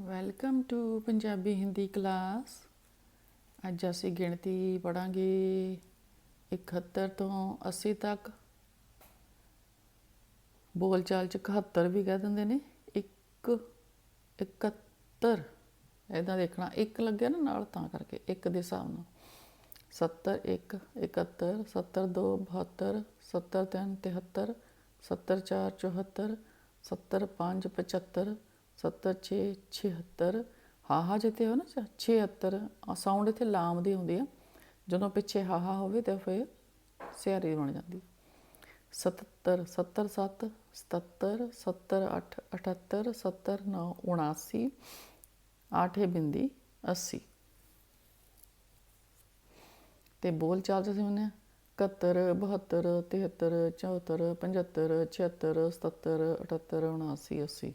Welcome to Punjabi Hindi class ਅੱਜ ਅਸੀਂ ਗਿਣਤੀ ਪੜਾਂਗੇ 71 ਤੋਂ 80 ਤੱਕ। ਬੋਲਚਾਲ ਚ 71 ਵੀ ਕਹਿ ਦਿੰਦੇ ਨੇ। 1 71 ਇਦਾਂ ਦੇਖਣਾ, ਇੱਕ ਲੱਗਿਆ ਨਾ ਨਾਲ, ਤਾਂ ਕਰਕੇ, ਇੱਕ ਦੇ ਹਿਸਾਬ ਨਾਲ। 70 1 71 70 2 72 70 3 73 70 4 74 70 5 75 70 6 76 ਹਾਹਾ ਜਿੱਥੇ ਜਿੱਤੇ ਹੋ ਨਾ 76 ਆ ਸਾਊਂਡ ਇੱਥੇ ਲਾਮ ਦੀ ਹੁੰਦੀ ਆ। ਜਦੋਂ ਪਿੱਛੇ ਹਾਹਾ ਹੋਵੇ ਤਾਂ ਫਿਰ ਸਿਆਰੀ ਬਣ ਜਾਂਦੀ। 77 70 7 77 70 8 78 70 9 79 8 ਬਿੰਦੀ 80 ਤੇ ਬੋਲ ਚਾਲ ਚ ਅਸੀਂ ਮੰਨਿਆ 71 72 73 74 75 76 77 78 79 80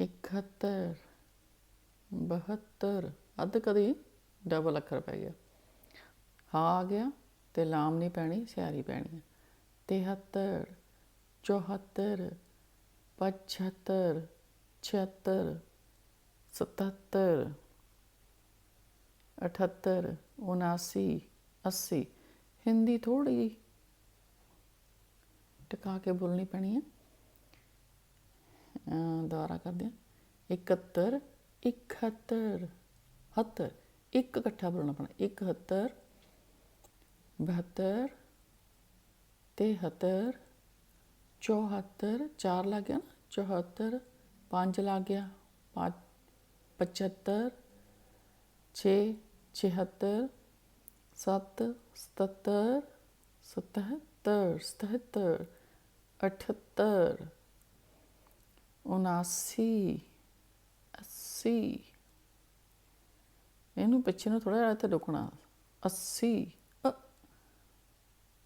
71 72 ਅੱਧ ਕਦੀ ਡਬਲ ਅੱਖਰ ਪੈ ਗਿਆ। ਹਾਂ ਆ ਗਿਆ ਤੇ ਲਾਮ ਨਹੀਂ ਪੈਣੀ, ਸਿਆਰੀ ਪੈਣੀ ਹੈ। 73 74 75 76 77 78 79 80 ਹਿੰਦੀ ਥੋੜੀ ਜਿਹੀ ਟਿਕਾ ਕੇ ਬੋਲਣੀ ਪੈਣੀ ਹੈ। ਅਹ ਦੁਬਾਰਾ ਕਰਦੇ ਹਾਂ 71 71 70 ਇੱਕ ਇਕੱਠਾ ਬੋਲਣਾ ਪੈਣਾ 71 72 73 74 ਚਾਰ ਲੱਗ ਗਿਆ ਨਾ 74 5 ਲੱਗ ਗਿਆ 75 6 76 7 77 77 77 78 79 80 ਇਹਨੂੰ ਪਿੱਛੇ ਨੂੰ ਥੋੜਾ ਜਿਹਾ ਇੱਥੇ ਰੁਕਣਾ 80 ਅ,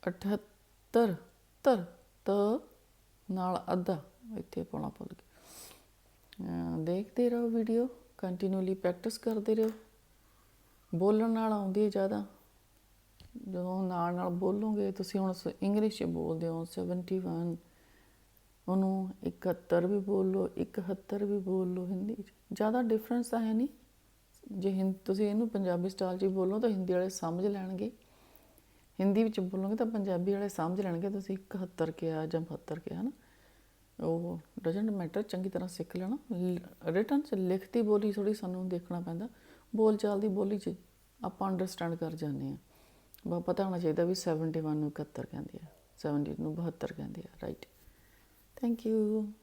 78 ਤਰ ਤ ਨਾਲ ਅੱਧਾ ਇੱਥੇ ਪਾਉਣਾ ਭੁੱਲ ਗਏ ਦੇਖਦੇ ਰਹੋ ਵੀਡੀਓ ਕੰਟੀਨਿਊਲੀ ਪ੍ਰੈਕਟਿਸ ਕਰਦੇ ਰਹੋ ਬੋਲਣ ਨਾਲ ਆਉਂਦੀ ਹੈ ਜ਼ਿਆਦਾ ਜਦੋਂ ਨਾਲ ਨਾਲ ਬੋਲੋਗੇ ਤੁਸੀਂ ਹੁਣ ਇੰਗਲਿਸ਼ 'ਚ ਬੋਲਦੇ ਹੋ 71 ਉਹਨੂੰ 71 ਵੀ ਬੋਲ ਲਓ 71 ਵੀ ਬੋਲ ਲਓ ਹਿੰਦੀ 'ਚ। ਜ਼ਿਆਦਾ ਡਿਫਰੈਂਸ ਤਾਂ ਹੈ ਨਹੀਂ। ਜੇ ਹਿੰਦ ਤੁਸੀਂ ਇਹਨੂੰ ਪੰਜਾਬੀ ਸਟਾਈਲ 'ਚ ਬੋਲੋ ਤਾਂ ਹਿੰਦੀ ਵਾਲੇ ਸਮਝ ਲੈਣਗੇ। ਹਿੰਦੀ ਵਿੱਚ ਬੋਲੋਗੇ ਤਾਂ ਪੰਜਾਬੀ ਵਾਲੇ ਸਮਝ ਲੈਣਗੇ, ਤੁਸੀਂ 71 ਕਿਹਾ ਜਾਂ 72 ਕਿਹਾ ਨਾ ਉਹ ਡਜਨਟ ਮੈਟਰ ਚੰਗੀ ਤਰ੍ਹਾਂ ਸਿੱਖ ਲੈਣਾ। ਰਿਟਨ 'ਚ ਲਿਖਤੀ ਬੋਲੀ ਥੋੜੀ ਸਾਨੂੰ ਦੇਖਣਾ ਪੈਂਦਾ। ਬੋਲ ਚਾਲ ਦੀ ਬੋਲੀ 'ਚ ਆਪਾਂ ਅੰਡਰਸਟੈਂਡ ਕਰ ਜਾਂਦੇ ਆ ਬਾ, ਪਤਾ ਹੋਣਾ ਚਾਹੀਦਾ ਵੀ 71 ਨੂੰ 71 ਕਹਿੰਦੇ ਆ 70 ਨੂੰ 72 ਕਹਿੰਦੇ ਆ ਰਾਈਟ Thank you.